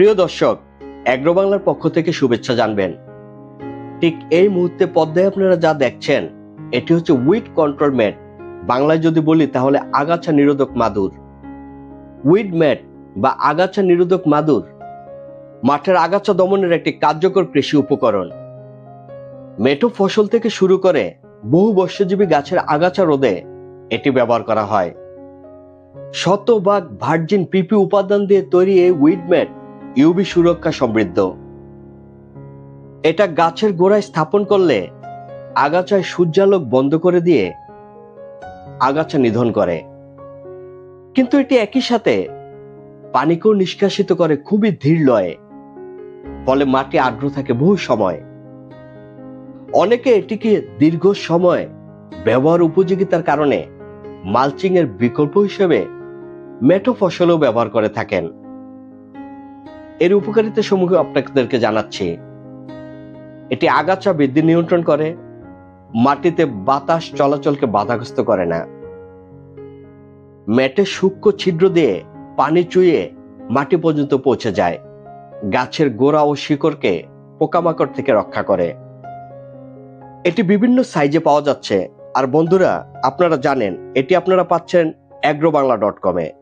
প্রিয় দর্শক অ্যাগ্রো বাংলার পক্ষ থেকে শুভেচ্ছা জানবেন। ঠিক এই মুহূর্তে পদ্মায় আপনারা যা দেখছেন, এটি হচ্ছে উইড কন্ট্রোল ম্যাট। বাংলায় যদি বলি, তাহলে আগাছা নিরোধক মাদুর। উইড ম্যাট বা আগাছা নিরোধক মাদুর, মাঠের আগাছা দমনের একটি কার্যকর কৃষি উপকরণ। মেটো ফসল থেকে শুরু করে বহু বর্ষজীবী গাছের আগাছা রোধে এটি ব্যবহার করা হয়। শতভাগ ভার্জিন পিপি উপাদান দিয়ে তৈরি এই উইড ম্যাট ইউবি সুরক্ষা সমৃদ্ধ। এটা গাছের গোড়ায় স্থাপন করলে আগাছায় সূর্যালোক বন্ধ করে দিয়ে আগাছা নিধন করে। কিন্তু এটি একই সাথে পানিকেও নিষ্কাশিত করে খুবই ধীর লয়ে, ফলে মাটি আর্দ্র থাকে বহু সময়। অনেকে এটিকে দীর্ঘ সময় ব্যবহার উপযোগিতার কারণে মালচিং এর বিকল্প হিসেবে মেটো ফসলও ব্যবহার করে থাকেন। এর উপকারিতা সমূহ আপনাদেরকে জানাচ্ছি। এটি আগাছা বৃদ্ধি নিয়ন্ত্রণ করে, মাটিতে বাতাস চলাচলকে বাধাগ্রস্ত করে না। ম্যাটে সূক্ষ্ম ছিদ্র দিয়ে পানি চুইয়ে মাটি পর্যন্ত পৌঁছে যায়। গাছের গোড়া ও শিকড়কে পোকামাকড় থেকে রক্ষা করে। এটি বিভিন্ন সাইজে পাওয়া যাচ্ছে। আর বন্ধুরা, আপনারা জানেন, এটি আপনারা পাচ্ছেন অ্যাগ্রো বাংলা ডট কমে